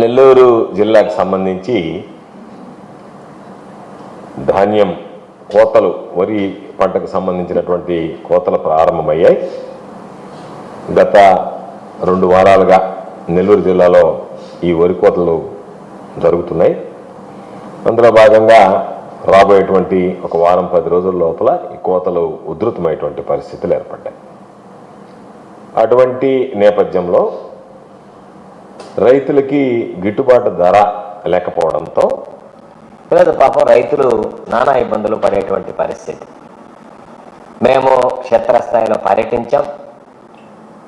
నెల్లూరు జిల్లాకు సంబంధించి ధాన్యం కోతలు వరి పంటకు సంబంధించినటువంటి కోతలు ప్రారంభమయ్యాయి. గత రెండు వారాలుగా నెల్లూరు జిల్లాలో ఈ వరి కోతలు జరుగుతున్నాయి. అందులో భాగంగా రాబోయేటువంటి ఒక వారం పది రోజుల లోపల ఈ కోతలు ఉధృతమైనటువంటి పరిస్థితులు ఏర్పడ్డాయి. అటువంటి నేపథ్యంలో రైతులకి గిట్టుబాటు ధర లేకపోవడంతో లేదు పాపం రైతులు నానా ఇబ్బందులు పడేటువంటి పరిస్థితి. మేము క్షేత్రస్థాయిలో పర్యటించాం.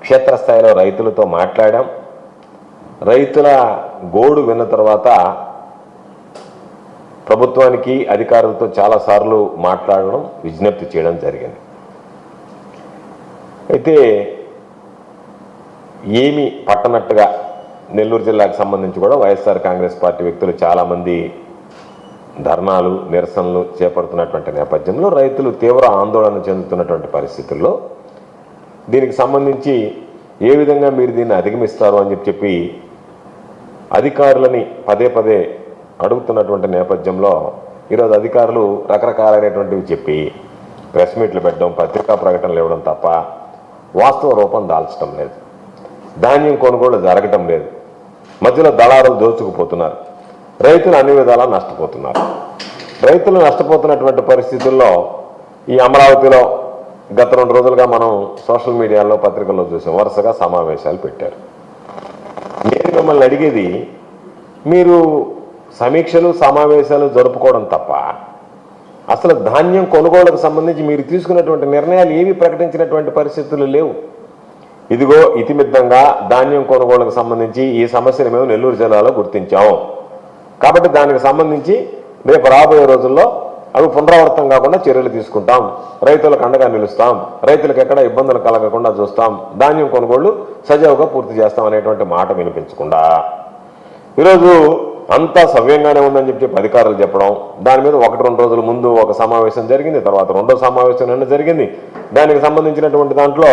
క్షేత్రస్థాయిలో రైతులతో మాట్లాడాం. రైతుల గోడు విన్న తర్వాత ప్రభుత్వానికి అధికారులతో చాలాసార్లు మాట్లాడడం విజ్ఞప్తి చేయడం జరిగింది. అయితే ఏమి పట్టనట్టుగా నెల్లూరు జిల్లాకు సంబంధించి కూడా వైఎస్ఆర్ కాంగ్రెస్ పార్టీ వ్యక్తులు చాలామంది ధర్నాలు నిరసనలు చేపడుతున్నటువంటి నేపథ్యంలో రైతులు తీవ్ర ఆందోళన చెందుతున్నటువంటి పరిస్థితుల్లో దీనికి సంబంధించి ఏ విధంగా మీరు దీన్ని అధిగమిస్తారు అని చెప్పి చెప్పి అధికారులని పదే పదే అడుగుతున్నటువంటి నేపథ్యంలో ఈరోజు అధికారులు రకరకాలైనటువంటివి చెప్పి ప్రెస్ మీట్లు పెట్టడం పత్రికా ప్రకటనలు ఇవ్వడం తప్ప వాస్తవ రూపం దాల్చడం లేదు. ధాన్యం కొనుగోలు జరగటం లేదు. మధ్యలో దళారులు దోచుకుపోతున్నారు. రైతులు అన్ని విధాలా నష్టపోతున్నారు. రైతులు నష్టపోతున్నటువంటి పరిస్థితుల్లో ఈ అమరావతిలో గత రెండు రోజులుగా మనం సోషల్ మీడియాలో పత్రికల్లో చూసాం. వరుసగా సమావేశాలు పెట్టారు. నేను మిమ్మల్ని అడిగేది మీరు సమీక్షలు సమావేశాలు జరుపుకోవడం తప్ప అసలు ధాన్యం కొనుగోలుకు సంబంధించి మీరు తీసుకున్నటువంటి నిర్ణయాలు ఏవి ప్రకటించినటువంటి పరిస్థితులు లేవు. ఇదిగో ఇతిమిద్దంగా ధాన్యం కొనుగోలుకు సంబంధించి ఈ సమస్యను మేము నెల్లూరు జిల్లాలో గుర్తించాం. కాబట్టి దానికి సంబంధించి రేపు రాబోయే రోజుల్లో అవి పునరావృతం కాకుండా చర్యలు తీసుకుంటాం. రైతులకు అండగా నిలుస్తాం. రైతులకు ఎక్కడ ఇబ్బందులు కలగకుండా చూస్తాం. ధాన్యం కొనుగోళ్ళు సజావుగా పూర్తి చేస్తాం అనేటువంటి మాట వినిపించకుండా. ఈరోజు అంతా సవ్యంగానే ఉందని చెప్పి చెప్పి అధికారులు చెప్పడం దాని మీద ఒకటి రెండు రోజుల ముందు ఒక సమావేశం జరిగింది తర్వాత రెండో సమావేశం నిన్న జరిగింది. దానికి సంబంధించినటువంటి దాంట్లో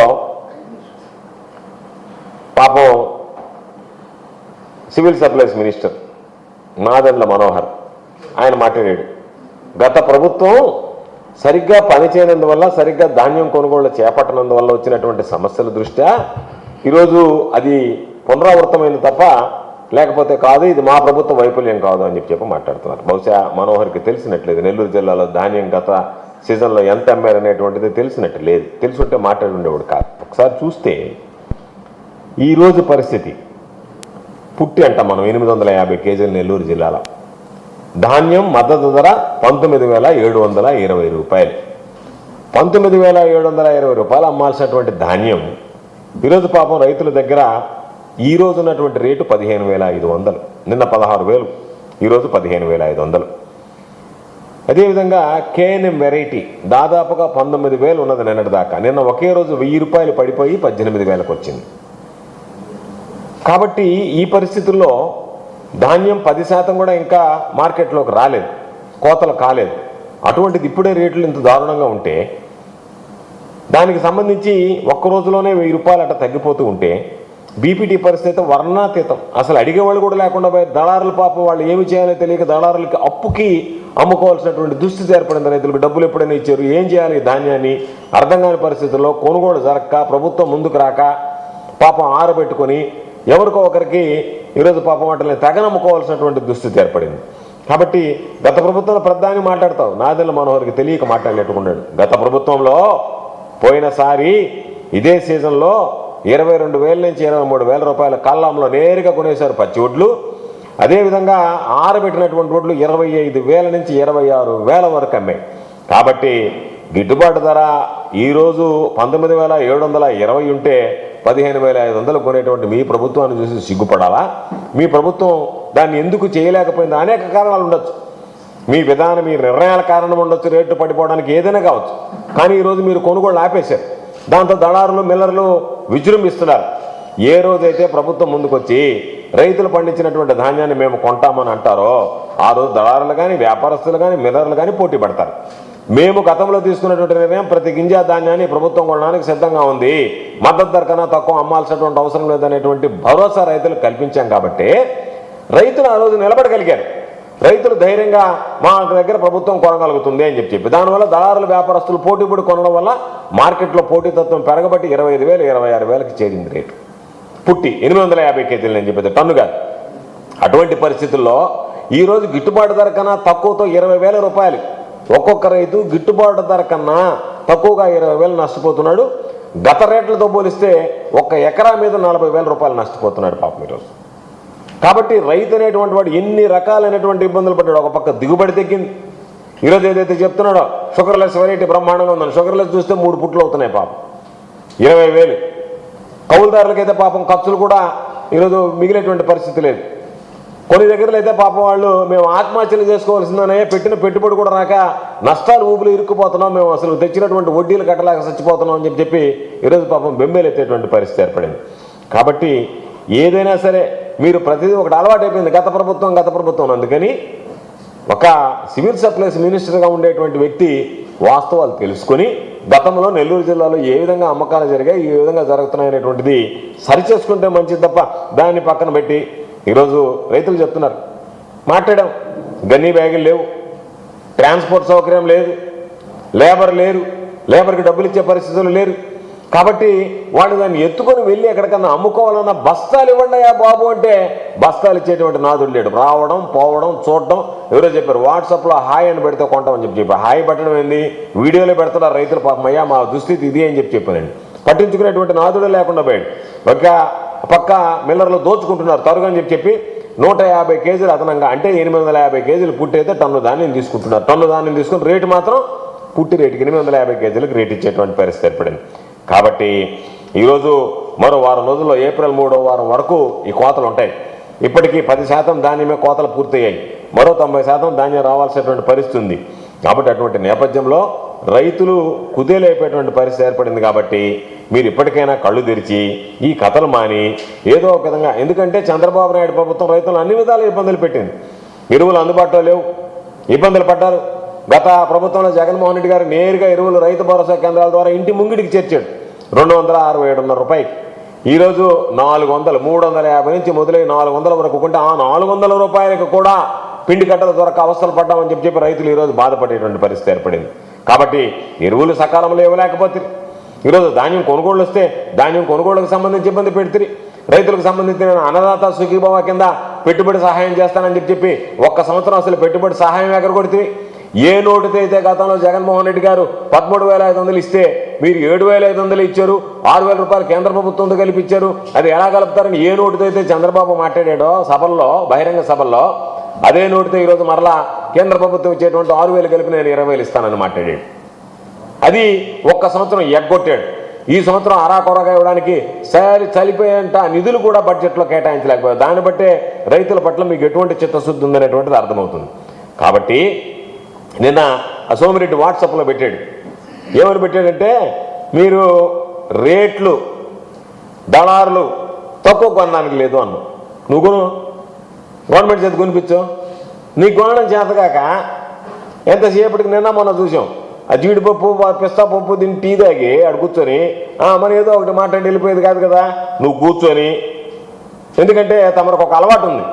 పాపం civil supplies minister Nadendla Manohar ఆయన మాట్లాడాడు. గత ప్రభుత్వం సరిగ్గా పనిచేయనందువల్ల సరిగ్గా ధాన్యం కొనుగోళ్ళు చేపట్టనందువల్ల వచ్చినటువంటి సమస్యల దృష్ట్యా ఈరోజు అది పునరావృతమైంది తప్ప లేకపోతే కాదు ఇది మా ప్రభుత్వ వైఫల్యం కాదు అని చెప్పి చెప్పి మాట్లాడుతున్నారు. బహుశా మనోహర్కి తెలిసినట్లేదు. నెల్లూరు జిల్లాలో ధాన్యం గత సీజన్లో ఎంత అమ్మారనేటువంటిది తెలిసినట్టు లేదు. తెలుసుంటే మాట్లాడి ఉండేవాడు కాదు. ఒకసారి చూస్తే ఈరోజు పరిస్థితి. పుట్టి అంట మనం ఎనిమిది వందల యాభై కేజీలు నెల్లూరు జిల్లాలో. ధాన్యం మద్దతు ధర పంతొమ్మిది వేల ఏడు వందల ఇరవై రూపాయలు. పంతొమ్మిది వేల ఏడు వందల ఇరవై రూపాయలు అమ్మాల్సినటువంటి ధాన్యం. ఈరోజు పాపం రైతుల దగ్గర ఈ ఉన్నటువంటి రేటు పదిహేను వేల ఐదు వందలు. నిన్న పదహారు వేలు ఈరోజు పదిహేను వేల ఐదు వందలు. అదేవిధంగా కేఎన్ఎం వెరైటీ దాదాపుగా పంతొమ్మిది వేలు ఉన్నది నిన్నటి దాకా నిన్న ఒకే రోజు వెయ్యి రూపాయలు పడిపోయి పద్దెనిమిది వేలకు వచ్చింది. కాబట్టి ఈ పరిస్థితుల్లో ధాన్యం పది శాతం కూడా ఇంకా మార్కెట్లోకి రాలేదు కోతలు కాలేదు. అటువంటిది ఇప్పుడే రేట్లు ఇంత దారుణంగా ఉంటే దానికి సంబంధించి ఒక్క రోజులోనే వెయ్యి రూపాయలు అట్ట తగ్గిపోతూ ఉంటే బీపీటీ పరిస్థితి వర్ణాతీతం అసలు అడిగేవాళ్ళు కూడా లేకుండా పోయి దళారుల పాపం వాళ్ళు ఏమి చేయాలో తెలియక దళారులకి అప్పుకి అమ్ముకోవాల్సినటువంటి దుస్థితి ఏర్పడింది రైతులకు. డబ్బులు ఎప్పుడైనా ఇచ్చారు ఏం చేయాలి ధాన్యాన్ని? అర్థం కాని పరిస్థితుల్లో కొనుగోలు జరగక ప్రభుత్వం ముందుకు రాక పాపం ఆరబెట్టుకొని ఎవరికో ఒకరికి ఈరోజు పాపం వాటిని తెగనమ్ముకోవాల్సినటువంటి దుస్థితి ఏర్పడింది. కాబట్టి గత ప్రభుత్వంలో ప్రధాని మాట్లాడతావు. నాదెల్ల మనోహర్కి తెలియక మాట్లాడేట్టుకున్నాడు గత ప్రభుత్వంలో పోయినసారి ఇదే సీజన్లో ఇరవై రెండు వేల నుంచి ఇరవై మూడు వేల రూపాయల కల్లంలో నేరుగా కొనేశారు పచ్చి ఒడ్లు. అదేవిధంగా ఆరబెట్టినటువంటి ఒడ్లు ఇరవై ఐదు వేల నుంచి ఇరవై ఆరు వేల వరకు అమ్మాయి. కాబట్టి గిట్టుబాటు ధర ఈరోజు పంతొమ్మిది వేల ఏడు వందల ఇరవై ఉంటే పదిహేను వేల ఐదు వందలు కొనేటువంటి మీ ప్రభుత్వాన్ని చూసి సిగ్గుపడాలా? మీ ప్రభుత్వం దాన్ని ఎందుకు చేయలేకపోయిందా? అనేక కారణాలు ఉండొచ్చు. మీ విధానం మీ నిర్ణయాల కారణం ఉండొచ్చు రేట్లు పడిపోవడానికి ఏదైనా కావచ్చు. కానీ ఈరోజు మీరు కొనుగోలు ఆపేశారు. దాంతో దళారులు మిల్లర్లు విజృంభిస్తున్నారు. ఏ రోజైతే ప్రభుత్వం ముందుకొచ్చి రైతులు పండించినటువంటి ధాన్యాన్ని మేము కొంటామని అంటారో ఆ రోజు దళారులు కానీ వ్యాపారస్తులు కానీ మిల్లర్లు కానీ పోటీ పడతారు. మేము గతంలో తీసుకున్నటువంటి నిర్ణయం ప్రతి గింజ ధాన్యాన్ని ప్రభుత్వం కొనడానికి సిద్ధంగా ఉంది. మద్దతు ధర కన్నా తక్కువ అమ్మాల్సినటువంటి అవసరం లేదనేటువంటి భరోసా రైతులకు కల్పించాం కాబట్టి రైతులు ఆ రోజు నిలబడగలిగారు. రైతులు ధైర్యంగా మా దగ్గర ప్రభుత్వం కొనగలుగుతుంది అని చెప్పి చెప్పి. దానివల్ల దళారుల వ్యాపారస్తులు పోటీ పడి కొనడం వల్ల మార్కెట్లో పోటీతత్వం పెరగబట్టి ఇరవై ఐదు వేలు ఇరవై ఆరు వేలకు చేరింది రేటు. పుట్టి ఎనిమిది వందల యాభై కేజీలు నేను చెప్పేది టన్ను కాదు. అటువంటి పరిస్థితుల్లో ఈరోజు గిట్టుబాటు ధర కన్నా తక్కువతో ఇరవై వేల రూపాయలు. ఒక్కొక్క రైతు గిట్టుబాటు ధర కన్నా తక్కువగా ఇరవై వేలు నష్టపోతున్నాడు. గత రేట్లతో పోలిస్తే ఒక్క ఎకరా మీద నలభై వేల రూపాయలు నష్టపోతున్నాడు పాపం ఈరోజు కాబట్టి రైతు అనేటువంటి వాడు ఎన్ని రకాలైనటువంటి ఇబ్బందులు పడ్డాడు ఒక పక్క దిగుబడి తగ్గింది. ఈరోజు ఏదైతే చెప్తున్నాడో షుగర్లెస్ వెరైటీ బ్రహ్మాండంగా ఉందని షుగర్లెస్ చూస్తే మూడు పుట్లు అవుతున్నాయి పాపం. ఇరవై వేలు. కౌలుదారులకైతే పాపం ఖర్చులు కూడా ఈరోజు మిగిలేటువంటి పరిస్థితి లేదు. కొన్ని దగ్గరలో అయితే పాపం వాళ్ళు మేము ఆత్మహత్యలు చేసుకోవాల్సిందనే పెట్టిన పెట్టుబడి కూడా రాక నష్టాలు ఊపులు ఇరుక్కుపోతున్నాం. మేము అసలు తెచ్చినటువంటి వడ్డీలు కట్టలేక చచ్చిపోతున్నాం అని చెప్పి చెప్పి ఈరోజు పాపం బెంబేలెత్తేటువంటి పరిస్థితి ఏర్పడింది. కాబట్టి ఏదైనా సరే మీరు ప్రతిదీ ఒకటి అలవాటు అయిపోయింది గత ప్రభుత్వం గత ప్రభుత్వం అందుకని ఒక సివిల్ సప్లైస్ మినిస్టర్గా ఉండేటువంటి వ్యక్తి వాస్తవాలు తెలుసుకొని గతంలో నెల్లూరు జిల్లాలో ఏ విధంగా అమ్మకాలు జరిగాయి ఏ విధంగా జరుగుతున్నాయనేటువంటిది సరిచేసుకుంటే మంచిది తప్ప దాన్ని పక్కన పెట్టి ఈరోజు రైతులు చెప్తున్నారు మాట్లాడాం గన్నీ బ్యాగులు లేవు ట్రాన్స్పోర్ట్ సౌకర్యం లేదు లేబర్ లేరు లేబర్కి డబ్బులు ఇచ్చే పరిస్థితులు లేరు. కాబట్టి వాళ్ళు దాన్ని ఎత్తుకొని వెళ్ళి ఎక్కడికన్నా అమ్ముకోవాలన్న బస్తాలు ఇవ్వండియా బాబు అంటే బస్తాలు ఇచ్చేటువంటి నాదుడు లేడు. రావడం పోవడం చూడడం ఎవరో చెప్పారు వాట్సాప్లో హాయ్ అని పెడితే కొంటామని చెప్పి చెప్పారు. హాయ్ పెట్టడం ఏంది? వీడియోలో పెడుతున్నారు రైతులు పాపమయ్యా మా దుస్థితి ఇది అని చెప్పి చెప్పానండి పట్టించుకునేటువంటి నాదుడు లేకుండా పోయాడు. ఒక పక్క మిల్లర్లు దోచుకుంటున్నారు. తరుగు అని చెప్పి చెప్పి నూట యాభై కేజీలు అదనంగా అంటే ఎనిమిది వందల యాభై కేజీలు పుట్టి అయితే టన్ను ధాన్యం తీసుకుంటున్నారు. టన్ను ధాన్యం తీసుకుని రేటు మాత్రం పుట్టి రేటుకి ఎనిమిది వందల యాభై కేజీలకు రేటు ఇచ్చేటువంటి పరిస్థితి ఏర్పడింది. కాబట్టి ఈరోజు మరో వారం రోజుల్లో ఏప్రిల్ మూడో వారం వరకు ఈ కోతలు ఉంటాయి. ఇప్పటికీ పది శాతం ధాన్యమే కోతలు పూర్తయ్యాయి. మరో తొంభై శాతం ధాన్యం రావాల్సినటువంటి పరిస్థితి ఉంది. కాబట్టి అటువంటి నేపథ్యంలో రైతులు కుదేలైపోయేటువంటి పరిస్థితి ఏర్పడింది కాబట్టి మీరు ఇప్పటికైనా కళ్ళు తెరిచి ఈ కథలు మాని ఏదో ఒక విధంగా ఎందుకంటే చంద్రబాబు నాయుడు ప్రభుత్వం రైతులను అన్ని విధాల ఇబ్బందులు పెట్టింది. ఎరువులు అందుబాటులో లేవు. ఇబ్బందులు పడ్డారు. గత ప్రభుత్వంలో జగన్మోహన్ రెడ్డి గారు నేరుగా ఎరువులు రైతు భరోసా కేంద్రాల ద్వారా ఇంటి ముంగిడికి చేర్చాడు. రెండు వందల అరవై ఏడున్నర రూపాయకి ఈరోజు నాలుగు వందలు మూడు వందల యాభై నుంచి మొదలై నాలుగు వందల వరకు కొంటే ఆ నాలుగు వందల రూపాయలకు కూడా పిండి కట్టల దొరక అవస్థలు పడ్డామని చెప్పి చెప్పి రైతులు ఈరోజు బాధపడేటువంటి పరిస్థితి ఏర్పడింది. కాబట్టి ఎరువులు సకాలంలో ఇవ్వలేకపోతే ఈరోజు ధాన్యం కొనుగోళ్ళు వస్తే ధాన్యం కొనుగోలుకు సంబంధించి ఇబ్బంది పెడితే రైతులకు సంబంధించిన అన్నదాత సుఖీభావ కింద పెట్టుబడి సహాయం చేస్తానని చెప్పి చెప్పి ఒక్క సంవత్సరం అసలు పెట్టుబడి సహాయం ఎగరగొడితే కొడితే ఏ నోటుతో అయితే గతంలో జగన్మోహన్ రెడ్డి గారు పదమూడు వేల ఐదు వందలు ఇస్తే మీరు ఏడు వేల ఐదు వందలు ఇచ్చారు ఆరు వేల రూపాయలు కేంద్ర ప్రభుత్వంతో కలిపిచ్చారు అది ఎలా కలుపుతారని ఏ నోటుతో అయితే చంద్రబాబు మాట్లాడాడో సభల్లో బహిరంగ సభల్లో అదే నోటితో ఈరోజు మరలా కేంద్ర ప్రభుత్వం ఇచ్చేటువంటి ఆరు వేలు కలిపి నేను ఇరవై వేలు ఇస్తానని మాట్లాడాడు. అది ఒక్క సంవత్సరం ఎగ్గొట్టాడు. ఈ సంవత్సరం అరాకొరగా ఇవ్వడానికి సరి చలిపోయేంత నిధులు కూడా బడ్జెట్లో కేటాయించలేకపోయారు. దాన్ని బట్టే రైతుల పట్ల మీకు ఎటువంటి చిత్తశుద్ధి ఉందనేటువంటిది అర్థమవుతుంది. కాబట్టి నిన్న సోమిరెడ్డి వాట్సాప్లో పెట్టాడు. ఏమని పెట్టాడంటే మీరు రేట్లు దళారులు తక్కువ కొనడానికి లేదు అన్ను నువ్వు గవర్నమెంట్ చేతి కొనిపించు నీకు కొనడం చేతగాక ఎంతసేపటికి నిన్న మొన్న చూసాం ఆ జీడిపప్పు పిస్తా పప్పు దీన్ని టీ తాగి ఆడు కూర్చొని మన మరి ఏదో ఒకటి మాట్లాడి వెళ్ళిపోయేది కాదు కదా నువ్వు కూర్చొని. ఎందుకంటే తమకు ఒక అలవాటు ఉంది.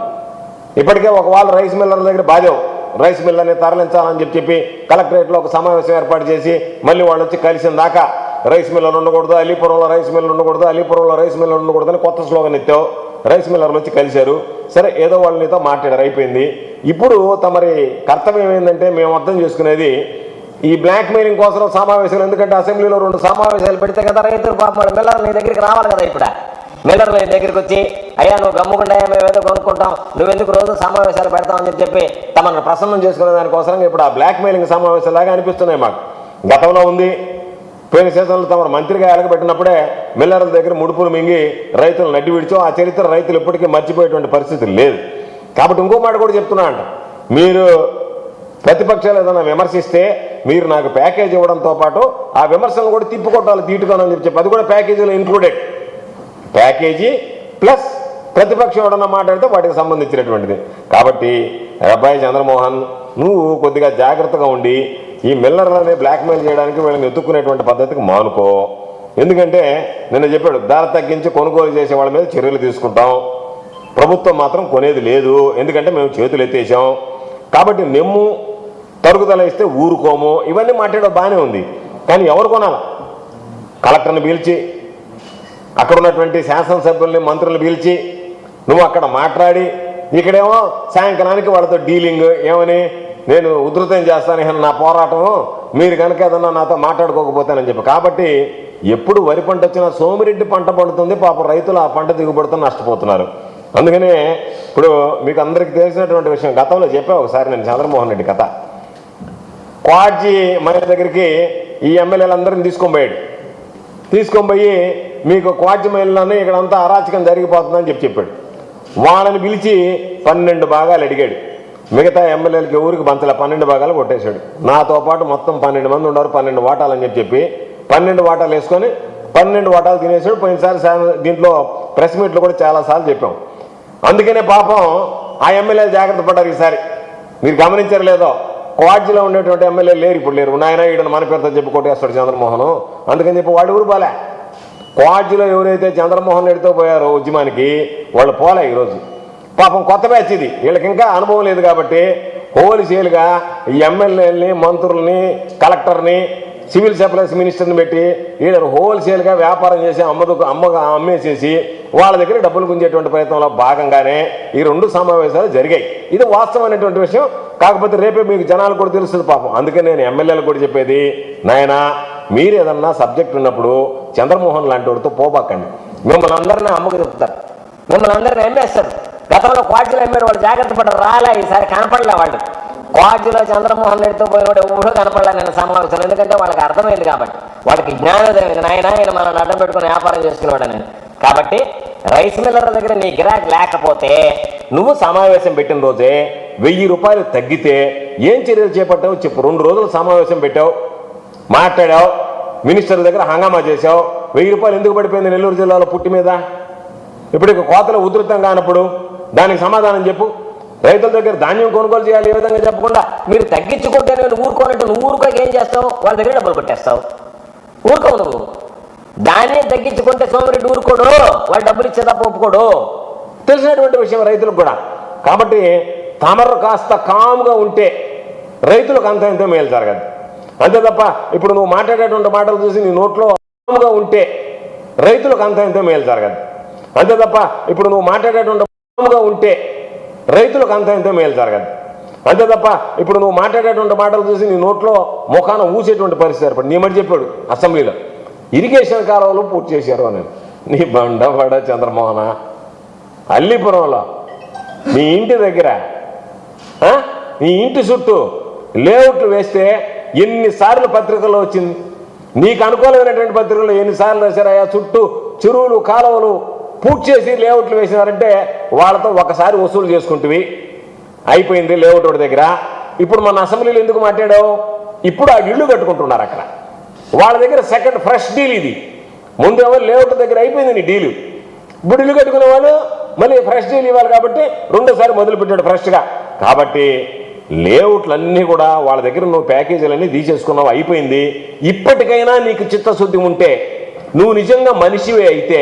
ఇప్పటికే ఒక వాళ్ళు రైస్ మిల్లర్ల దగ్గర బాధ్యం రైస్ మిల్లర్ని తరలించాలని చెప్పి చెప్పి కలెక్టరేట్లో ఒక సమావేశం ఏర్పాటు చేసి మళ్ళీ వాళ్ళు వచ్చి కలిసిన దాకా రైస్ మిల్లర్ ఉండకూడదు అలీపురంలో రైస్ మిల్లర్ ఉండకూడదు అలీపురంలో రైస్ మిల్లర్ ఉండకూడదు అని కొత్త స్లోగన్ ఎత్తావు. రైస్ మిల్లర్లు వచ్చి కలిశారు. సరే ఏదో వాళ్ళనితో మాట్లాడారు అయిపోయింది. ఇప్పుడు తమరి కర్తవ్యం ఏంటంటే మేము అర్థం చేసుకునేది ఈ బ్లాక్ మెయిలింగ్ కోసం సమావేశాలు ఎందుకంటే అసెంబ్లీలో రెండు సమావేశాలు పెడితే కదా రైతులు పాపం మిల్లర్ నీ దగ్గరికి రావాలి కదా ఇప్పుడు? మిల్లర్ నీ దగ్గరికి వచ్చి అయ్యా నువ్వు గమ్ముకుండా మేము ఏదో కొనుక్కుంటాం. నువ్వెందుకు రోజు సమావేశాలు పెడతావు అని చెప్పి తమను ప్రసన్నం చేసుకునే దానికోసం ఇప్పుడు ఆ బ్లాక్ మెయిలింగ్ సమావేశాలాగా అనిపిస్తున్నాయి మాకు. గతంలో ఉంది పోయిన సీజన్లో తమ మంత్రిగా ఎలగబెట్టినప్పుడే మిల్లర్ల దగ్గర ముడుపులు మింగి రైతులు నడ్డి విడిచో ఆ చరిత్ర రైతులు ఇప్పటికీ మర్చిపోయేటువంటి పరిస్థితి లేదు. కాబట్టి ఇంకో మాట కూడా చెప్తున్నా అంట. మీరు ప్రతిపక్షాలు ఏదైనా విమర్శిస్తే మీరు నాకు ప్యాకేజ్ ఇవ్వడంతో పాటు ఆ విమర్శలను కూడా తిప్పుకొట్టాలి తీటుకోనని చెప్పి అది కూడా ప్యాకేజీలో ఇంక్లూడెడ్ ప్యాకేజీ ప్లస్ ప్రతిపక్షం ఎవడన్నా మాట్లాడితే వాటికి సంబంధించినటువంటిది. కాబట్టి అబ్బాయి చంద్రమోహన్ నువ్వు కొద్దిగా జాగ్రత్తగా ఉండి ఈ మిల్లర్లని బ్లాక్మెయిల్ చేయడానికి వీళ్ళని ఎత్తుక్కునేటువంటి పద్ధతికి మానుకో. ఎందుకంటే నిన్న చెప్పాడు ధర తగ్గించి కొనుగోలు చేసే వాళ్ళ మీద చర్యలు తీసుకుంటాం. ప్రభుత్వం మాత్రం కొనేది లేదు. ఎందుకంటే మేము చేతులు ఎత్తేసాం. కాబట్టి నెమ్ము తరుగుదల ఇస్తే ఊరుకోము. ఇవన్నీ మాట్లాడడం బాగానే ఉంది. కానీ ఎవరు కొనాలా? కలెక్టర్ని పీల్చి అక్కడ ఉన్నటువంటి శాసనసభ్యుల్ని మంత్రులను పీల్చి నువ్వు అక్కడ మాట్లాడి ఇక్కడేమో సాయంకాలానికి వాళ్ళతో డీలింగ్ ఏమని నేను ఉధృతం చేస్తాను నా పోరాటం మీరు కనుక ఏదన్నా నాతో మాట్లాడుకోకపోతానని చెప్పి. కాబట్టి ఎప్పుడు వరి పంట వచ్చినా సోమిరెడ్డి పంట పండుతుంది పాపం రైతులు ఆ పంట దిగుబడితో నష్టపోతున్నారు. అందుకనే ఇప్పుడు మీకు అందరికీ తెలిసినటువంటి విషయం గతంలో చెప్పా ఒకసారి నేను చంద్రమోహన్ రెడ్డి కథ. క్వాడ్జీ మన దగ్గరికి ఈ ఎమ్మెల్యేలందరిని తీసుకొని పోయాడు. తీసుకొని పోయి మీకు క్వాడ్జీ మహిళలని ఇక్కడంతా అరాచకం జరిగిపోతుందని చెప్పి చెప్పాడు. వాళ్ళని పిలిచి పన్నెండు భాగాలు అడిగాడు. మిగతా ఎమ్మెల్యేలకి ఊరికి పంచల పన్నెండు భాగాలు కొట్టేశాడు. నాతో పాటు మొత్తం పన్నెండు మంది ఉన్నారు పన్నెండు వాటాలు అని చెప్పి. చెప్పి పన్నెండు వాటాలు వేసుకొని పన్నెండు వాటాలు తినేసాడు పోయినసారి దీంట్లో ప్రెస్ మీట్లు కూడా చాలాసార్లు చెప్పాం. అందుకనే పాపం ఆ ఎమ్మెల్యేలు జాగ్రత్త పడ్డారు ఈసారి. మీరు గమనించారు లేదో? క్వాడ్జీలో ఉండేటువంటి ఎమ్మెల్యేలు లేరు ఇప్పుడు లేరు. నాయన ఈడని మన పేరుతో చెప్పి కొట్టేస్తాడు చంద్రమోహన్. అందుకని చెప్పి వాడు ఊరు బాలే క్వాడ్జీలో ఎవరైతే చంద్రమోహన్ రెడ్డితో పోయారో ఉద్యమానికి వాళ్ళు పోలే ఈరోజు. పాపం కొత్త బ్యాచ్ ఇది. వీళ్ళకి ఇంకా అనుభవం లేదు కాబట్టి హోల్సేల్గా ఎమ్మెల్యేలని మంత్రుల్ని కలెక్టర్ని సివిల్ సప్లైస్ మినిస్టర్ని పెట్టి ఈయన హోల్సేల్గా వ్యాపారం చేసి అమ్మదు అమ్మగా అమ్మేసేసి వాళ్ళ దగ్గర డబ్బులు గుంజేటువంటి ప్రయత్నంలో భాగంగానే ఈ రెండు సమావేశాలు జరిగాయి. ఇది వాస్తవమైనటువంటి విషయం. కాకపోతే రేపే మీకు జనాలు కూడా తెలుస్తుంది పాపం. అందుకే నేను ఎమ్మెల్యేలు కూడా చెప్పేది నాయనా మీరు ఏదన్నా సబ్జెక్ట్ ఉన్నప్పుడు చంద్రమోహన్ లాంటి వాడితో పోబాకండి. మిమ్మల్ని అందరినీ అమ్మకు చెప్తారు మిమ్మల్ని అందరినీ ఎమ్మేస్తారు గతంలో క్వార్టీలు ఎమ్మెల్యే వాళ్ళు జాగ్రత్త పడ్డారు రాలే ఈసారి కనపడలే వాళ్ళు క్వాడ్జీలో చంద్రమోహన్ రెడ్డితో పోయినప్పుడు ఎవడో కనపడలే నేను సమావేశం ఎందుకంటే వాళ్ళకి అర్థమైంది కాబట్టి. వాళ్ళకి జ్ఞానోదయం నాయన ఆయన మనం అడ్డం పెట్టుకుని వ్యాపారం చేసుకునేవాడు నేను కాబట్టి రైస్ మిల్లర్ దగ్గర నీ గిరాక్ లేకపోతే నువ్వు సమావేశం పెట్టిన రోజే వెయ్యి రూపాయలు తగ్గితే ఏం చర్యలు చేపట్టావు? చెప్పు. రెండు రోజులు సమావేశం పెట్టావు మాట్లాడావు మినిస్టర్ దగ్గర హంగామా చేశావు. వెయ్యి రూపాయలు ఎందుకు పడిపోయింది నెల్లూరు జిల్లాలో పుట్టి మీద? ఇప్పుడు కోతలు ఉధృతం కానప్పుడు దానికి సమాధానం చెప్పు. రైతుల దగ్గర ధాన్యం కొనుగోలు చేయాలి ఏ విధంగా చెప్పకుండా మీరు తగ్గించుకుంటే నేను ఊరుకోనట్టు నువ్వు ఊరుకోక ఏం చేస్తావు? వాళ్ళ దగ్గర డబ్బులు కొట్టేస్తావు. ఊరుకోవు నువ్వు. ధాన్యం తగ్గించుకుంటే సోమరెడ్డి ఊరుకోడు. వాళ్ళు డబ్బులు ఇచ్చే తప్ప ఒప్పుకోడు. తెలిసినటువంటి విషయం రైతులకు కూడా. కాబట్టి తమరు కాస్త కామ్గా ఉంటే రైతులకు అంత ఎంత మేలు జరగదు. అంతే తప్ప ఇప్పుడు నువ్వు మాట్లాడేటువంటి మాటలు చూసి నీ నోట్లో కామ్గా ఉంటే రైతులకు అంత ఎంత మేలు జరగదు. అంతే తప్ప ఇప్పుడు నువ్వు మాట్లాడేటువంటి కామ్గా ఉంటే రైతులకు అంత ఎంతో మేలు జరగదు. అంతే తప్ప ఇప్పుడు నువ్వు మాట్లాడేటువంటి మాటలు చూసి నీ నోట్లో ముఖాన ఊసేటువంటి పరిస్థితి ఏర్పడి నీ మధ్య చెప్పాడు అసెంబ్లీలో. ఇరిగేషన్ కాలువలు పూర్తి చేశారు అని. నీ బండబడ చంద్రమోహన? అల్లిపురంలో. మీ ఇంటి దగ్గర. నీ ఇంటి చుట్టూ లేఅవుట్లు వేస్తే ఎన్నిసార్లు పత్రికల్లో వచ్చింది? నీకు అనుకూలమైనటువంటి పత్రికల్లో ఎన్నిసార్లు వేశారయ్యా చుట్టూ చెరువులు కాలువలు పూర్తి చేసి లేఅవుట్లు వేసినారంటే వాళ్ళతో ఒకసారి వసూలు చేసుకుంటువి. అయిపోయింది లేఅవుట్ వాడి దగ్గర. ఇప్పుడు మన అసెంబ్లీలో ఎందుకు మాట్లాడావు? ఇప్పుడు ఆ ఇళ్ళు కట్టుకుంటున్నారు అక్కడ. వాళ్ళ దగ్గర సెకండ్ ఫ్రెష్ డీల్ ఇది. ముందు ఎవరు లేఅవుట్ దగ్గర అయిపోయింది నీ డీలు ఇప్పుడు ఇల్లు కట్టుకునే వాళ్ళు మళ్ళీ ఫ్రెష్ డీల్ ఇవ్వాలి కాబట్టి రెండోసారి మొదలుపెట్టాడు ఫ్రెష్గా కాబట్టి లేఅవుట్లన్నీ కూడా వాళ్ళ దగ్గర నువ్వు ప్యాకేజీలన్నీ తీసేసుకున్నావు అయిపోయింది. ఇప్పటికైనా నీకు చిత్తశుద్ధి ఉంటే నువ్వు నిజంగా మనిషివే అయితే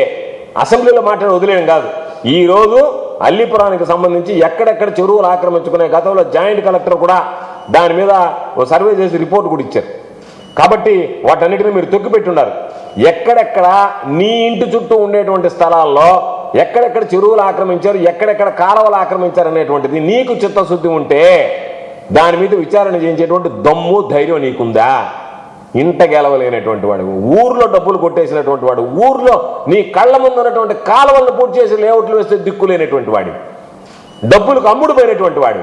అసెంబ్లీలో మాట్లాడి వదిలేయడం కాదు. ఈ రోజు అల్లిపురానికి సంబంధించి ఎక్కడెక్కడ చెరువులు ఆక్రమించుకునే గతంలో జాయింట్ కలెక్టర్ కూడా దాని మీద ఓ సర్వే చేసి రిపోర్ట్ కూడా ఇచ్చారు. కాబట్టి వాటన్నిటిని మీరు తొక్కిపెట్టున్నారు ఎక్కడెక్కడ నీ ఇంటి చుట్టూ ఉండేటువంటి స్థలాల్లో ఎక్కడెక్కడ చెరువులు ఆక్రమించారు ఎక్కడెక్కడ కాలువలు ఆక్రమించారు అనేటువంటిది నీకు చిత్తశుద్ధి ఉంటే దాని మీద విచారణ చేయించేటువంటి దమ్ము ధైర్యం నీకుందా? ఇంట గెలవలేనటువంటి వాడు ఊర్లో డబ్బులు కొట్టేసినటువంటి వాడు ఊర్లో నీ కళ్ళ ముందు ఉన్నటువంటి కాలువలను పూర్తి చేసి లేఅవుట్లు వేస్తే దిక్కులేనటువంటి వాడు. డబ్బులకు అమ్ముడుపోయినటువంటి వాడు.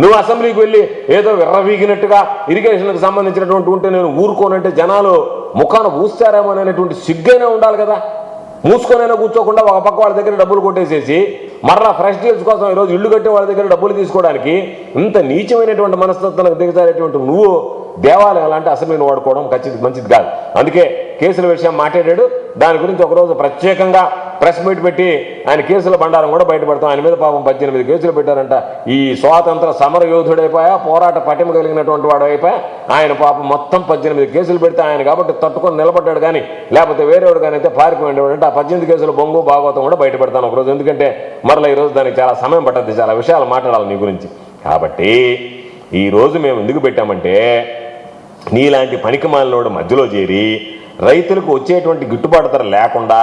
నువ్వు అసెంబ్లీకి వెళ్ళి ఏదో విర్రవీగినట్టుగా ఇరిగేషన్కి సంబంధించినటువంటి ఉంటే నేను ఊరుకోనంటే జనాలు ముఖాన ఊస్తారేమో అనేటువంటి సిగ్గైనా ఉండాలి కదా. మూసుకొనైనా కూర్చోకుండా ఒక పక్క వాళ్ళ దగ్గర డబ్బులు కొట్టేసేసి మరలా ఫ్రెష్ డీల్స్ కోసం ఈరోజు ఇల్లు కట్టే వాళ్ళ దగ్గర డబ్బులు తీసుకోవడానికి ఇంత నీచమైనటువంటి మనస్తత్వానికి దిగజారేటువంటి నువ్వు దేవాలయాలు అంటే అసెంబ్లీని వాడుకోవడం ఖచ్చితంగా మంచిది కాదు. అందుకే కేసుల విషయం మాట్లాడాడు. దాని గురించి ఒకరోజు ప్రత్యేకంగా ప్రెస్ మీట్ పెట్టి ఆయన కేసుల బండారం కూడా బయటపడతాం. ఆయన మీద పాపం పద్దెనిమిది కేసులు పెట్టారంట. ఈ స్వాతంత్ర సమర యోధుడైపోయా పోరాట పటిమ కలిగినటువంటి వాడు అయిపోయా ఆయన పాపం మొత్తం పద్దెనిమిది కేసులు పెడితే ఆయన కాబట్టి తట్టుకొని నిలబడ్డాడు కానీ లేకపోతే వేరేవాడు కానీ అయితే పారిపోయేవాడు అంటే ఆ పద్దెనిమిది కేసులు బొంగు భాగవతం కూడా బయటపెడతాను ఒకరోజు. ఎందుకంటే మరలా ఈరోజు దానికి చాలా సమయం పట్టద్ది చాలా విషయాలు మాట్లాడాలి నీ గురించి. కాబట్టి ఈ రోజు మేము ఎందుకు పెట్టామంటే నీలాంటి పనికిమాలినోడు మధ్యలో చేరి రైతులకు వచ్చేటువంటి గిట్టుబాటు ధర లేకుండా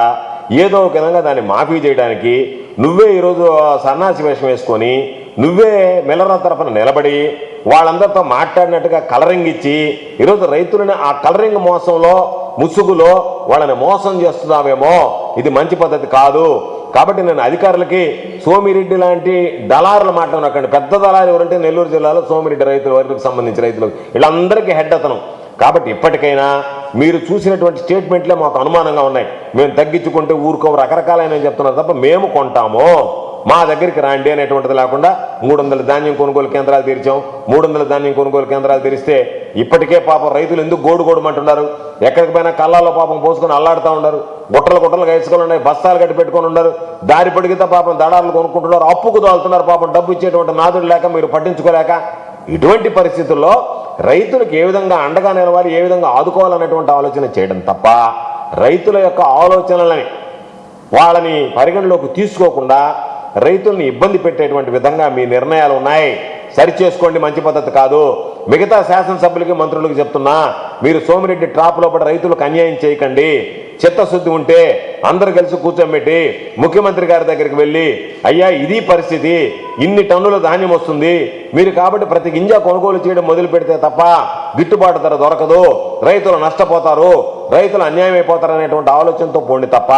ఏదో ఒక విధంగా దాన్ని మాఫీ చేయడానికి నువ్వే ఈరోజు సన్నాసి వేషం వేసుకొని నువ్వే మిల్లర్ల తరఫున నిలబడి వాళ్ళందరితో మాట్లాడినట్టుగా కలరింగ్ ఇచ్చి ఈరోజు రైతులని ఆ కలరింగ్ మోసంలో ముసుగులో వాళ్ళని మోసం చేస్తున్నావేమో ఇది మంచి పద్ధతి కాదు. కాబట్టి నేను అధికారులకి సోమిరెడ్డి లాంటి దళారులు అక్కడ పెద్ద దళారు ఎవరంటే నెల్లూరు జిల్లాలో సోమిరెడ్డి రైతుల వర్గకు సంబంధించిన రైతులు. వీళ్ళందరికీ హెడ్ అతను. కాబట్టి ఇప్పటికైనా మీరు చూసినటువంటి స్టేట్మెంట్లే మాకు అనుమానంగా ఉన్నాయి. మేము తగ్గించుకుంటే ఊరుకో రకరకాలైన చెప్తున్నారు తప్ప మేము కొంటాము. మా దగ్గరికి రాండి అనేటువంటిది లేకుండా మూడు వందల ధాన్యం కొనుగోలు కేంద్రాలు తెరిచాం. మూడు వందల ధాన్యం కొనుగోలు కేంద్రాలు తెరిస్తే ఇప్పటికే పాపం రైతులు ఎందుకు గోడు గోడమంటున్నారు? ఎక్కడికి పోయినా కళ్ళాల్లో పాపం పోసుకొని అల్లాడుతూ ఉన్నారు. గుట్టలు గుట్టలు వేసుకొని ఉన్నాయి బస్తాలు కట్టి పెట్టుకొని ఉన్నారు. దారి పడిగితే పాపం దడారులు కొనుక్కుంటున్నారు అప్పుకు తోలుతున్నారు పాపం. డబ్బు ఇచ్చేటువంటి నాదుడు లేక మీరు పట్టించుకోలేక ఇటువంటి పరిస్థితుల్లో రైతులకు ఏ విధంగా అండగా నిలవాలి ఏ విధంగా ఆదుకోవాలనేటువంటి ఆలోచన చేయడం తప్ప రైతుల యొక్క ఆలోచనలని వాళ్ళని పరిగణలోకి తీసుకోకుండా రైతుల్ని ఇబ్బంది పెట్టేటువంటి విధంగా మీ నిర్ణయాలు ఉన్నాయి. సరిచేసుకోండి మంచి పద్ధతి కాదు. మిగతా శాసనసభ్యులకి మంత్రులకు చెప్తున్నా మీరు సోమిరెడ్డి ట్రాప్ లోపల రైతులకు అన్యాయం చేయకండి. చిత్తశుద్ధి ఉంటే అందరు కలిసి కూర్చోబెట్టి ముఖ్యమంత్రి గారి దగ్గరికి వెళ్ళి అయ్యా ఇది పరిస్థితి ఇన్ని టన్నుల ధాన్యం వస్తుంది మీరు కాబట్టి ప్రతి గింజ కొనుగోలు చేయడం మొదలు పెడితే తప్ప గిట్టుబాటు ధర దొరకదు రైతులు నష్టపోతారు రైతులు అన్యాయం అయిపోతారు అనేటువంటి ఆలోచనతో పోండి తప్ప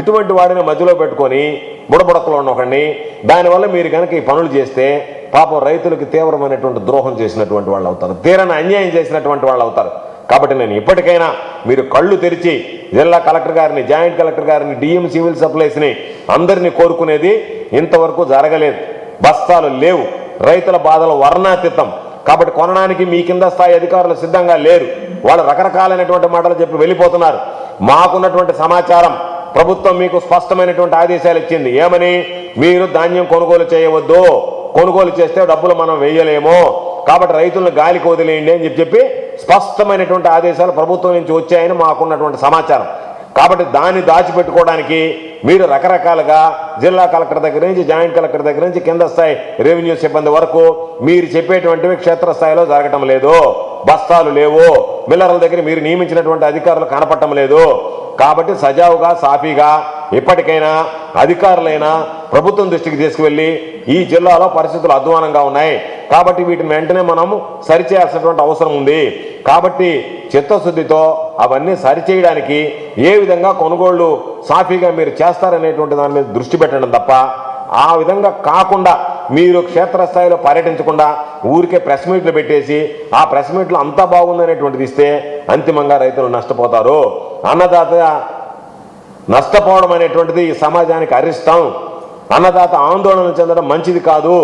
ఇటువంటి వాడిని మధ్యలో పెట్టుకొని బుడబుడకలో ఉన్నొకండి దానివల్ల మీరు కనుక ఈ పనులు చేస్తే పాపం రైతులకు తీవ్రమైనటువంటి ద్రోహం చేసినటువంటి వాళ్ళు అవుతారు. తీరని అన్యాయం చేసినటువంటి వాళ్ళు అవుతారు. కాబట్టి నేను ఇప్పటికైనా మీరు కళ్ళు తెరిచి జిల్లా కలెక్టర్ గారిని జాయింట్ కలెక్టర్ గారిని డిఎం సివిల్ సప్లైస్ని అందరినీ కోరుకునేది ఇంతవరకు జరగలేదు. బస్తాలు లేవు. రైతుల బాధలు వర్ణాతీతం. కాబట్టి కొనడానికి మీ కింద స్థాయి అధికారులు సిద్ధంగా లేరు. వాళ్ళు రకరకాలైనటువంటి మాటలు చెప్పి వెళ్ళిపోతున్నారు. మాకున్నటువంటి సమాచారం ప్రభుత్వం మీకు స్పష్టమైనటువంటి ఆదేశాలు ఇచ్చింది. ఏమని? మీరు ధాన్యం కొనుగోలు చేయవద్దు. కొనుగోలు చేస్తే డబ్బులు మనం వేయలేము. కాబట్టి రైతులను గాలికి వదిలేయండి అని చెప్పి చెప్పి స్పష్టమైనటువంటి ఆదేశాలు ప్రభుత్వం నుంచి వచ్చాయని మాకున్నటువంటి సమాచారం. కాబట్టి దాన్ని దాచిపెట్టుకోవడానికి మీరు రకరకాలుగా జిల్లా కలెక్టర్ దగ్గర నుంచి జాయింట్ కలెక్టర్ దగ్గర నుంచి కింద స్థాయి రెవెన్యూ సిబ్బంది వరకు మీరు చెప్పేటువంటివి క్షేత్రస్థాయిలో జరగటం లేదు. బస్తాలు లేవు. మిల్లర్ల దగ్గర మీరు నియమించినటువంటి అధికారులు కనపడటం లేదు. కాబట్టి సజావుగా సాఫీగా ఇప్పటికైనా అధికారులైనా ప్రభుత్వం దృష్టికి తీసుకువెళ్ళి ఈ జిల్లాలో పరిస్థితులు అధ్వానంగా ఉన్నాయి. కాబట్టి వీటిని వెంటనే మనము సరిచేయాల్సినటువంటి అవసరం ఉంది. కాబట్టి చిత్తశుద్ధితో అవన్నీ సరిచేయడానికి ఏ విధంగా కొనుగోళ్ళు సాఫీగా మీరు చేస్తారనేటువంటి దాని మీద దృష్టి పెట్టడం తప్ప ఆ విధంగా కాకుండా మీరు క్షేత్రస్థాయిలో పర్యటించకుండా ఊరికే ప్రెస్ మీట్లు పెట్టేసి ఆ ప్రెస్ మీట్లు అంతా బాగుందనేటువంటిది ఇస్తే అంతిమంగా రైతులు నష్టపోతారు. అన్నదాత నష్టపోవడం అనేటువంటిది ఈ సమాజానికి అరిష్టం. అన్నదాత ఆందోళన చెందడం మంచిది కాదు.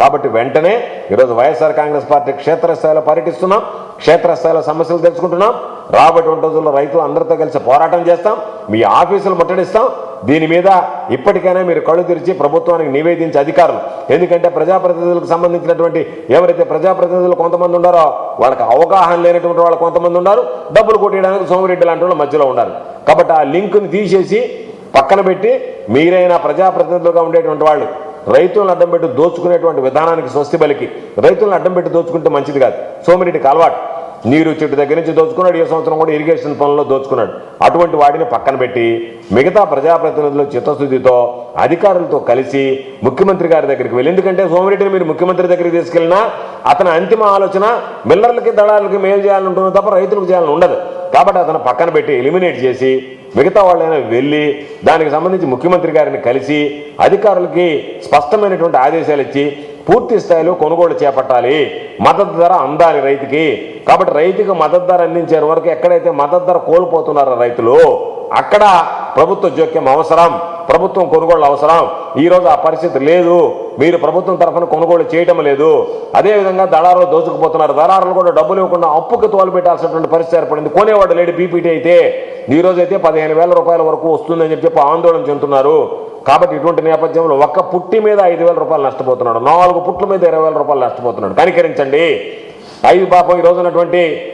కాబట్టి వెంటనే ఈరోజు వైఎస్ఆర్ కాంగ్రెస్ పార్టీ క్షేత్రస్థాయిలో పర్యటిస్తున్నాం. క్షేత్రస్థాయిలో సమస్యలు తెలుసుకుంటున్నాం. రాబోయేటువంటి రోజుల్లో రైతులు అందరితో కలిసి పోరాటం చేస్తాం. మీ ఆఫీసులు ముట్టడిస్తాం. దీని మీద ఇప్పటికైనా మీరు కళ్ళు తెరిచి ప్రభుత్వానికి నివేదించే అధికారులు. ఎందుకంటే ప్రజాప్రతినిధులకు సంబంధించినటువంటి ఎవరైతే ప్రజాప్రతినిధులు కొంతమంది ఉన్నారో వాళ్ళకి అవగాహన లేనటువంటి వాళ్ళు కొంతమంది ఉన్నారు. డబ్బులు కొట్టేయడానికి సోమిరెడ్డి లాంటి వాళ్ళు మధ్యలో ఉన్నారు. కాబట్టి ఆ లింక్ని తీసేసి పక్కన పెట్టి మీరైనా ప్రజాప్రతినిధులుగా ఉండేటువంటి వాళ్ళు రైతులను అడ్డం పెట్టి దోచుకునేటువంటి విధానానికి స్వస్తి బలికి రైతులను అడ్డం పెట్టి దోచుకుంటే మంచిది కాదు. సోమిరెడ్డికి అలవాటు. నీరు చెట్టు దగ్గర నుంచి దోచుకున్నాడు ఏ సంవత్సరం కూడా ఇరిగేషన్ పనుల్లో దోచుకున్నాడు. అటువంటి వాడిని పక్కన పెట్టి మిగతా ప్రజాప్రతినిధుల చిత్తశుద్ధితో అధికారులతో కలిసి ముఖ్యమంత్రి గారి దగ్గరికి వెళ్ళి ఎందుకంటే సోమిరెడ్డిని మీరు ముఖ్యమంత్రి దగ్గరికి తీసుకెళ్ళినా అతని అంతిమ ఆలోచన మిల్లర్లకి దళాలకి మేలు చేయాలని ఉంటుంది తప్ప రైతులకు చేయాలని ఉండదు. కాబట్టి అతను పక్కన పెట్టి ఎలిమినేట్ చేసి మిగతా వాళ్ళైనా వెళ్ళి దానికి సంబంధించి ముఖ్యమంత్రి గారిని కలిసి అధికారులకి స్పష్టమైనటువంటి ఆదేశాలు ఇచ్చి పూర్తి స్థాయిలో కొనుగోలు చేపట్టాలి. మద్దతు ధర అందాలి రైతుకి. కాబట్టి రైతుకు మద్దతు ధర అందించే వరకు ఎక్కడైతే మద్దతు ధర కోల్పోతున్నారో రైతులు అక్కడ ప్రభుత్వ జోక్యం అవసరం ప్రభుత్వం కొనుగోలు అవసరం. ఈ రోజు ఆ పరిస్థితి లేదు. మీరు ప్రభుత్వం తరఫున కొనుగోలు చేయటం లేదు. అదేవిధంగా దళారులు దోచుకుపోతున్నారు. దళారులు కూడా డబ్బులు ఇవ్వకుండా అప్పుకి తోలు పెట్టాల్సినటువంటి పరిస్థితి ఏర్పడింది. కొనేవాడు లేడు బీపీటీ అయితే. ఈ అయితే పదిహేను వేల రూపాయల వరకు వస్తుందని చెప్పి చెప్పి ఆందోళన చెందుతున్నారు. కాబట్టి ఇటువంటి నేపథ్యంలో ఒక్క పుట్టి మీద ఐదు వేల రూపాయలు నష్టపోతున్నాడు. నాలుగు పుట్ల మీద ఇరవై వేల రూపాయలు నష్టపోతున్నాడు. కనికరించండి. ఐదు పాపం ఈ ఉన్నటువంటి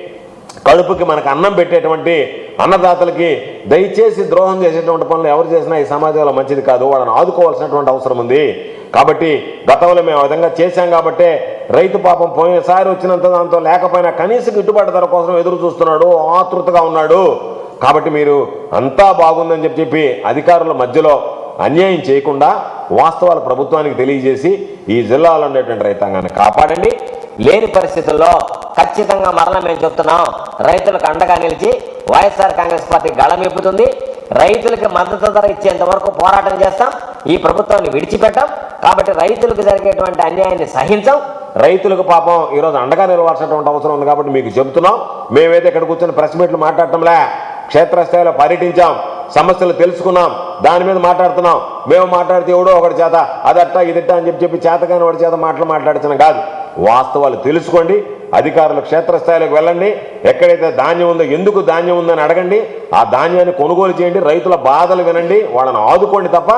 కడుపుకి మనకు అన్నం పెట్టేటువంటి అన్నదాతలకి దయచేసి ద్రోహం చేసేటువంటి పనులు ఎవరు చేసినా ఈ సమాజంలో మంచిది కాదు. వాళ్ళని ఆదుకోవాల్సినటువంటి అవసరం ఉంది. కాబట్టి గతంలో మేము ఆ విధంగా చేశాం కాబట్టే రైతు పాపం పోయినసారి వచ్చినంత దాంతో లేకపోయినా కనీసం గిట్టుబాటు ధర కోసం ఎదురు చూస్తున్నాడు. ఆతృతగా ఉన్నాడు. కాబట్టి మీరు అంతా బాగుందని చెప్పి చెప్పి అధికారుల మధ్యలో అన్యాయం చేయకుండా వాస్తవాలు ప్రభుత్వానికి తెలియజేసి ఈ జిల్లాలో ఉండేటువంటి రైతాంగాన్ని కాపాడండి. లేని పరిస్థితుల్లో ఖచ్చితంగా మరణం మేము చెప్తున్నాం. రైతులకు అండగా నిలిచి వైఎస్ఆర్ కాంగ్రెస్ పార్టీ గళమిప్పుతుంది రైతులకు మద్దతు ధర ఇచ్చేంత వరకు పోరాటం చేస్తాం. ఈ ప్రభుత్వాన్ని విడిచిపెట్టాం. కాబట్టి రైతులకు జరిగేటువంటి అన్యాయాన్ని సహించాం. రైతులకు పాపం ఈరోజు అండగా నిలవాల్సినటువంటి అవసరం ఉంది కాబట్టి మీకు చెబుతున్నాం. మేమైతే ఇక్కడ కూర్చొని ప్రెస్ మీట్లు మాట్లాడటంలే. క్షేత్రస్థాయిలో పర్యటించాం. సమస్యలు తెలుసుకున్నాం. దాని మీద మాట్లాడుతున్నాం. మేము మాట్లాడితే ఎవడో ఒకటి చేత అదట్టా ఇదిట్టా అని చెప్పి చెప్పి చేతగాని వాడి చేత మాటలు మాట్లాడుతున్నాం కాదు. వాస్తవాలు తెలుసుకోండి. అధికారులు క్షేత్రస్థాయిలోకి వెళ్ళండి. ఎక్కడైతే ధాన్యం ఉందో ఎందుకు ధాన్యం ఉందని అడగండి. ఆ ధాన్యాన్ని కొనుగోలు చేయండి. రైతుల బాధలు వినండి. వాళ్ళని ఆదుకోండి తప్ప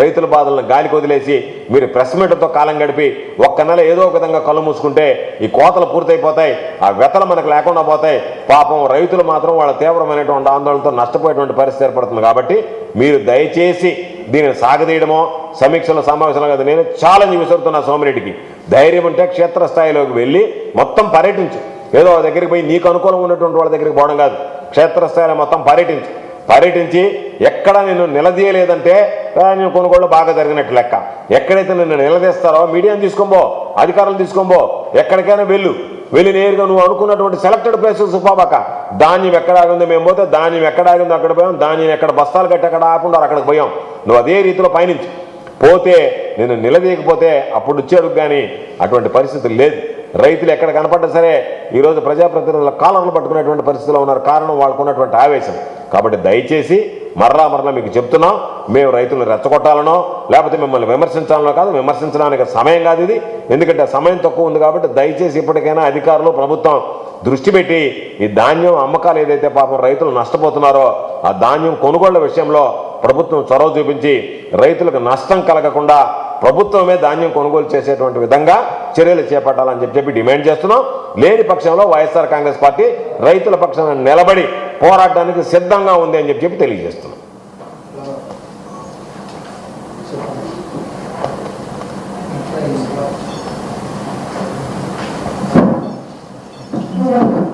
రైతుల బాధలను గాలికి వదిలేసి మీరు ప్రెస్ మీటర్తో కాలం గడిపి ఒక్క నెల ఏదో ఒక విధంగా కళ్ళు మూసుకుంటే ఈ కోతలు పూర్తయిపోతాయి. ఆ వెతలు మనకు లేకుండా పోతాయి. పాపం రైతులు మాత్రం వాళ్ళ తీవ్రమైనటువంటి ఆందోళనతో నష్టపోయేటువంటి పరిస్థితి ఏర్పడుతుంది. కాబట్టి మీరు దయచేసి దీనిని సాగదీయడమో సమీక్షల సమావేశంలో కదా నేను ఛాలెంజ్ విసురుతున్నా సోమిరెడ్డికి. ధైర్యం ఉంటే క్షేత్రస్థాయిలోకి వెళ్ళి మొత్తం పర్యటించు. ఏదో దగ్గరికి పోయి నీకు అనుకూలంగా ఉన్నటువంటి వాళ్ళ దగ్గరికి పోవడం కాదు. క్షేత్రస్థాయిలో మొత్తం పర్యటించు. పర్యటించి ఎక్కడ నిన్ను నిలదీయలేదంటే నేను కొనుగోళ్ళు బాగా జరిగినట్టు లెక్క. ఎక్కడైతే నిన్ను నిలదీస్తారో మీడియాను తీసుకోబో అధికారులు తీసుకోబో ఎక్కడికైనా వెళ్ళు. వెళ్ళి నేరుగా నువ్వు అనుకున్నటువంటి సెలెక్టెడ్ ప్లేసెస్ పోబాక. ధాన్యం ఎక్కడ ఆగిందో మేము పోతే ధాన్యం ఎక్కడ ఆగిందో అక్కడ పోయాం. ధాన్యం ఎక్కడ బస్తాలు కట్టి అక్కడ ఆకుండా అక్కడికి పోయాం. నువ్వు అదే రీతిలో పయనించు పోతే నేను నిలదీయకపోతే అప్పుడు వచ్చాడు కానీ అటువంటి పరిస్థితి లేదు. రైతులు ఎక్కడ కనపడ్డా సరే ఈరోజు ప్రజాప్రతినిధుల కాలంలో పట్టుకునేటువంటి పరిస్థితిలో ఉన్నారు. కారణం వాళ్ళకు ఉన్నటువంటి ఆవేశం. కాబట్టి దయచేసి మరలా మరలా మీకు చెప్తున్నాం మేము రైతులను రెచ్చగొట్టాలనో లేకపోతే మిమ్మల్ని విమర్శించాలనో కాదు విమర్శించడానికి సమయం కాదు ఇది. ఎందుకంటే సమయం తక్కువ ఉంది కాబట్టి దయచేసి ఇప్పటికైనా అధికారులు ప్రభుత్వం దృష్టి పెట్టి ఈ ధాన్యం అమ్మకాలు ఏదైతే పాపం రైతులు నష్టపోతున్నారో ఆ ధాన్యం కొనుగోళ్ళ విషయంలో ప్రభుత్వం చొరవ చూపించి రైతులకు నష్టం కలగకుండా ప్రభుత్వమే ధాన్యం కొనుగోలు చేసేటువంటి విధంగా చర్యలు చేపట్టాలని చెప్పి చెప్పి డిమాండ్ చేస్తున్నాం. లేని పక్షంలో వైఎస్ఆర్ కాంగ్రెస్ పార్టీ రైతుల పక్షాన నిలబడి పోరాటానికి సిద్ధంగా ఉంది అని చెప్పి చెప్పి తెలియజేస్తున్నాం. Gracias.